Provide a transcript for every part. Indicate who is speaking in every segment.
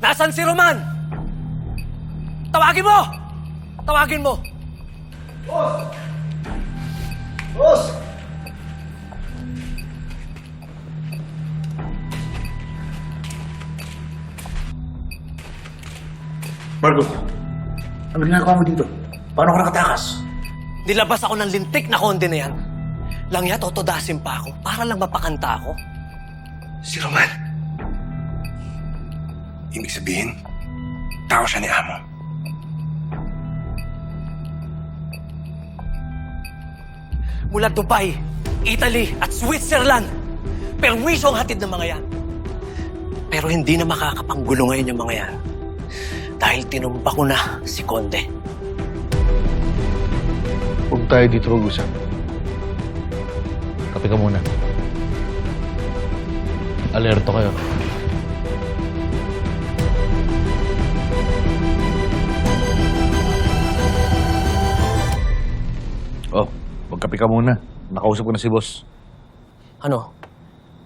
Speaker 1: Nasaan si Roman? Tawagin mo! Tawagin mo!
Speaker 2: Boss! Margo, ano ginagawa mo dito? Paano ka nakatakas?
Speaker 1: Nilabas ako ng lintik na konde na yan. Lang ya, totodasin pa ako para lang mapakanta ako.
Speaker 3: Si Roman. Ibig sabihin, tao siya ni Amo.
Speaker 1: Mula Dubai, Italy at Switzerland. Perwisyo ang hatid ng mga yan. Pero hindi na makakapanggulo ngayon yung mga yan. Dahil tinumba ko na si Konde.
Speaker 4: Huwag tayo dito mag-usap. Kape ka muna. Alerto kayo. Magkape ka muna. Nakausap ko na si boss.
Speaker 1: Ano?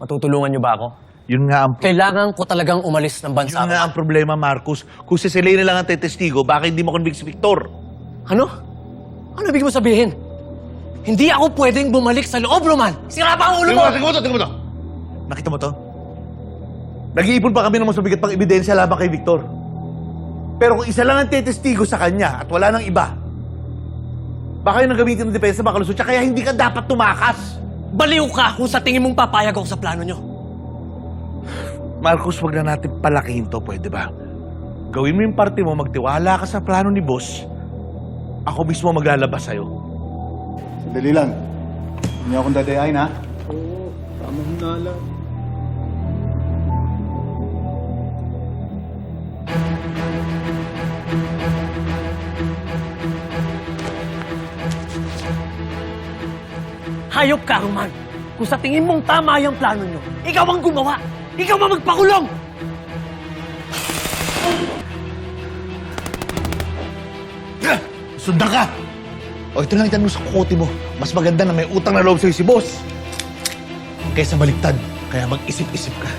Speaker 1: Matutulungan niyo ba ako?
Speaker 4: Yun nga ang,
Speaker 1: Kailangan ko talagang umalis ng bansa.
Speaker 4: yun nga ang problema, Marcos. Kung si Selena lang ang tetestigo, baka hindi mo convict si Victor.
Speaker 1: Ano? Ano ibig mo sabihin? Hindi ako pwedeng bumalik sa loob, Roman! Sira pa ang ulo mo!
Speaker 4: Tingnan mo to, tingnan mo to. Nakita mo to? Nag-iipon pa kami ng mas mabigat pang ebidensya laban kay Victor. Pero kung isa lang ang tetestigo sa kanya at wala nang iba, baka yung nagamitin ng depensa makalusot siya, kaya hindi ka dapat tumakas.
Speaker 1: Baliw ka kung sa tingin mong papayag ako sa plano nyo.
Speaker 4: Marcos, wag na natin palakihin to, pwede ba? Gawin mo yung parte mo, magtiwala ka sa plano ni boss. Ako mismo maglalabas sa'yo.
Speaker 2: Sandali lang. Hindi akong dadayain, ha? Oo, tama na
Speaker 1: Hayop ka, Roman! Kung sa tingin mong tama yung plano nyo, ikaw ang gumawa! Ikaw ang magpakulong!
Speaker 4: Sundan ka! O ito lang itanong sa kote mo. Mas maganda na may utang na loob sa'yo si boss. Kaysa baliktad. Kaya mag-isip-isip ka.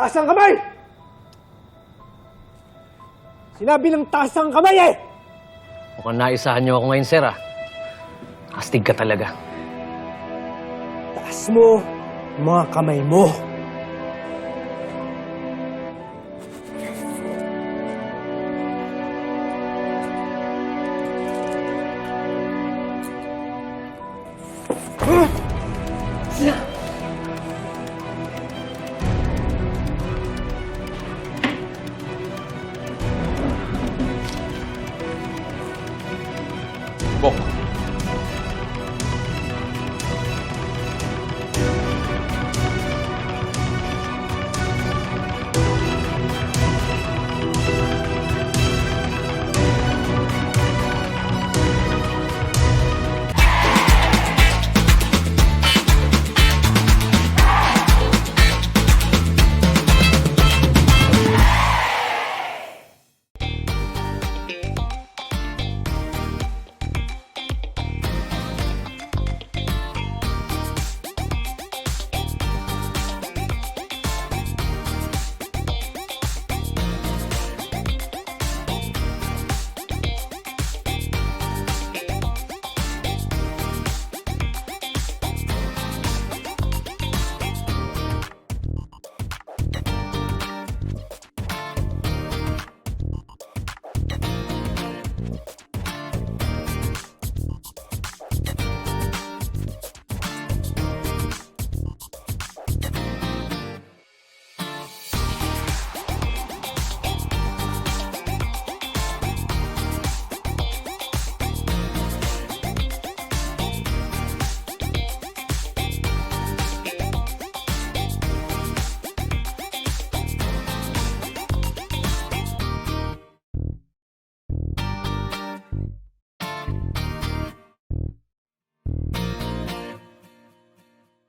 Speaker 5: Taas ang kamay! Sinabi ng taas ang kamay eh!
Speaker 1: Mukhang naisahan nyo ako ngayon, sir, ah. Astig ka talaga.
Speaker 5: Taas mo mga kamay mo.
Speaker 4: Bok.